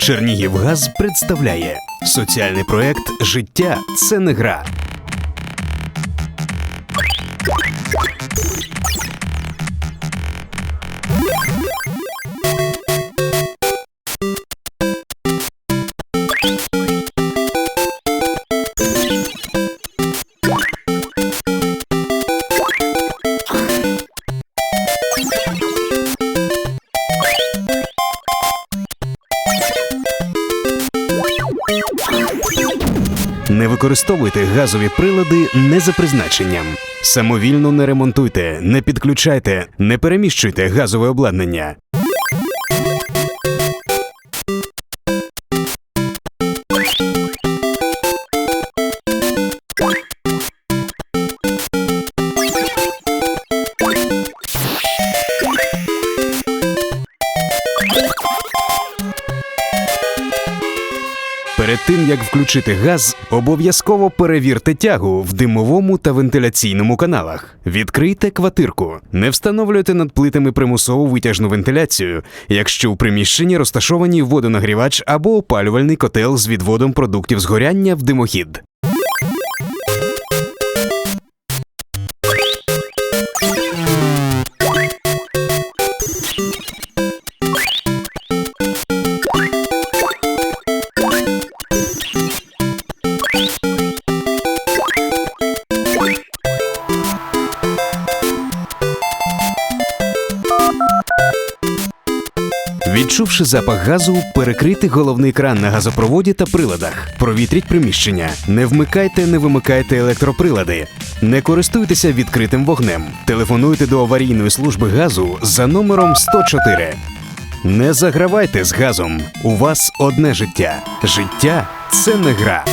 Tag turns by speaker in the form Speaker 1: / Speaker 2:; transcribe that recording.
Speaker 1: Чернігівгаз представляє соціальний проект Життя це не гра. Не використовуйте газові прилади не за призначенням. Самовільно не ремонтуйте, не підключайте, не переміщуйте газове обладнання. Перед тим як включити газ, обов'язково перевірте тягу в димовому та вентиляційному каналах. Відкрийте квартирку. Не встановлюйте над плитами примусову витяжну вентиляцію, якщо у приміщенні розташовані водонагрівач або опалювальний котел з відводом продуктів згоряння в димохід. Відчувши запах газу, перекрийте головний кран на газопроводі та приладах. Провітріть приміщення. Не вмикайте, не вимикайте електроприлади. Не користуйтеся відкритим вогнем. Телефонуйте до аварійної служби газу за номером 104. Не загравайте з газом. У вас одне життя. Життя це не гра.